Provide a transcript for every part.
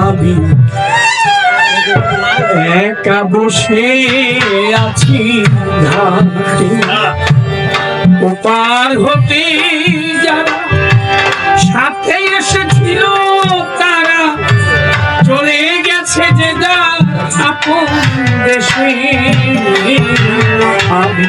আমি একা বসে আছি ঘাটে ওপার হতে যারা সাথে এসেছিল তারা চলে গেছে যে যা আপন দেশে আমি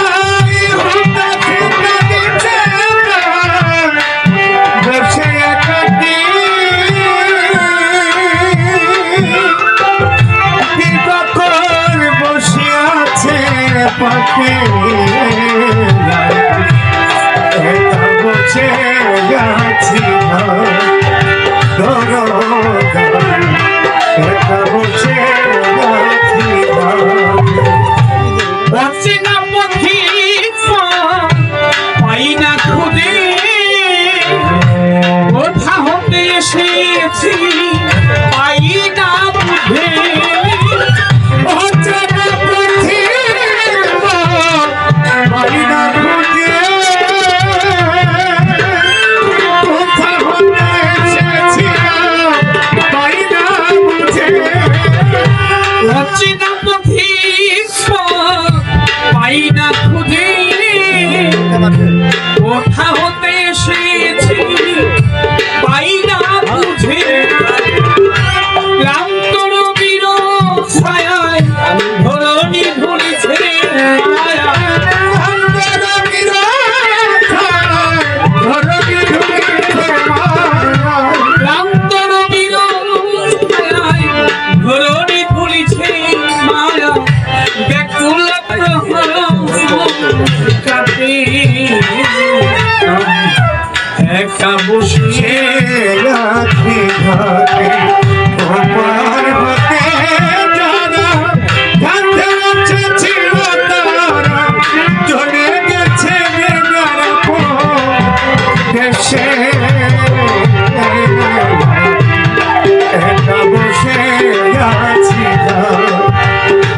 দেখা হচ্ছে। খুঁজি না বুঝি পাই না খুঁজি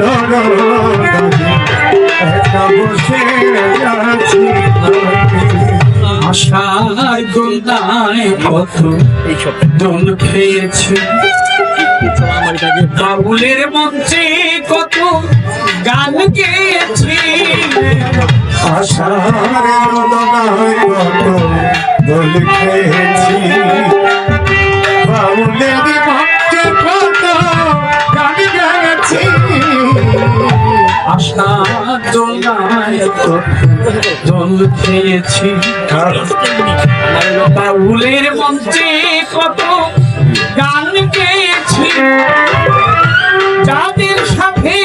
আদর একা বসে আছি আশায় গুন্দায় কত দোল খেয়েছে বাবুলের মঞ্চে কত গান গেয়েছে। আশার কত দোল খেয়েছি আশা জোনায় জল খেয়েছি বাউলের মঞ্চে কত গান পেয়েছি যাদের সাথে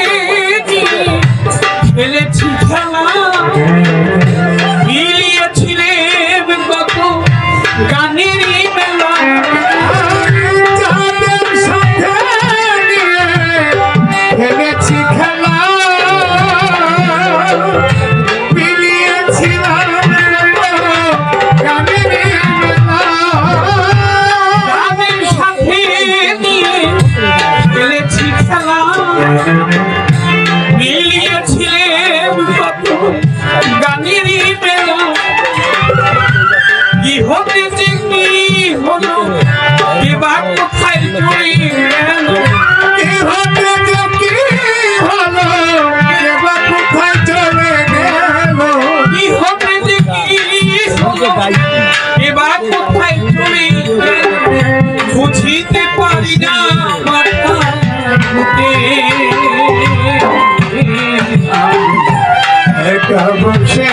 বসে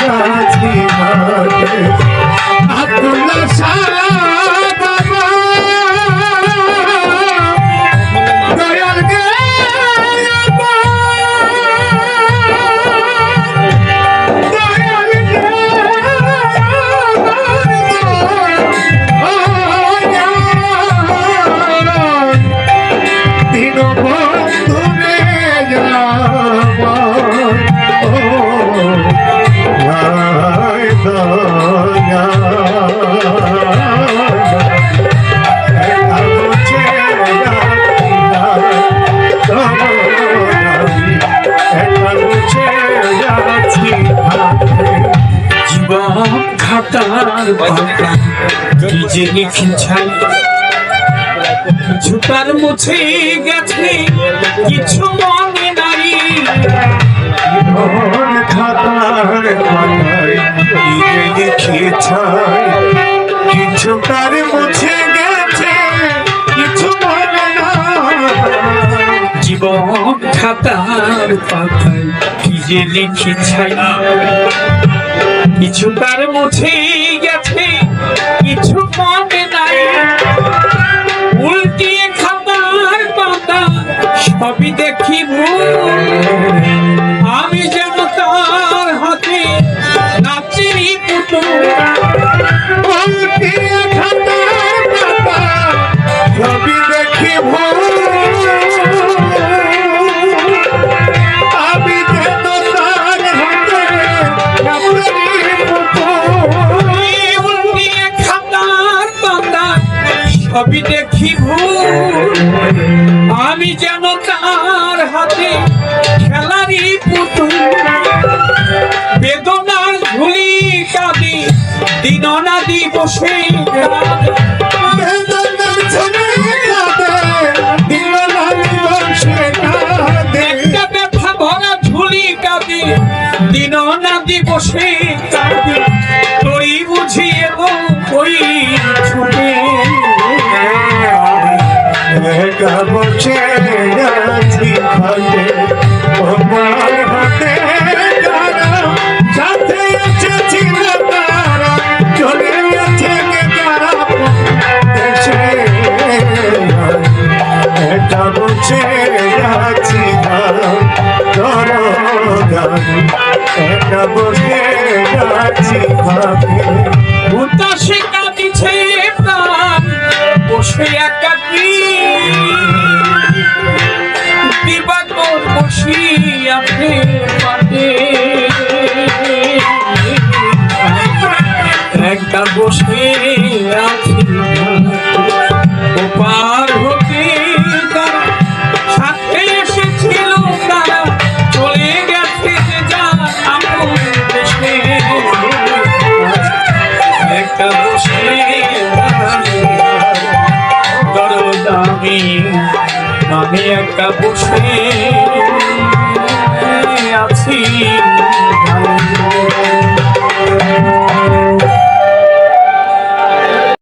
গাছি মাঠে আতুল সারা লিখি ছাই কিছু তার মুছে গেছে কিছু মনে নাই। খাতার পাতায় লিখে ছাই কিছু তার মুছে গেছে কিছু মনে নাই। জীবন খাতার পাতায় কি যে লিখি ছাই কিছু তার মুছে গেছে, কিছু মনে নাই। উল্টিয়ে খাতার পাতা, সবই দেখি আমি যেন তার হাতে নাচেরই পুতুল। যেন তার হাতে খেলারই পুতুল। বেদনার ঝুলি কাঁদি দিন না দিবসে দিন না দিবসে বসে আছি ঘাটে। উদাসে কাঁদিছে প্রাণ বসে একাকি দিবাকর বসিয়াছে মাঠে একটা বসে আছি আমি আমি একটা বসে আছি।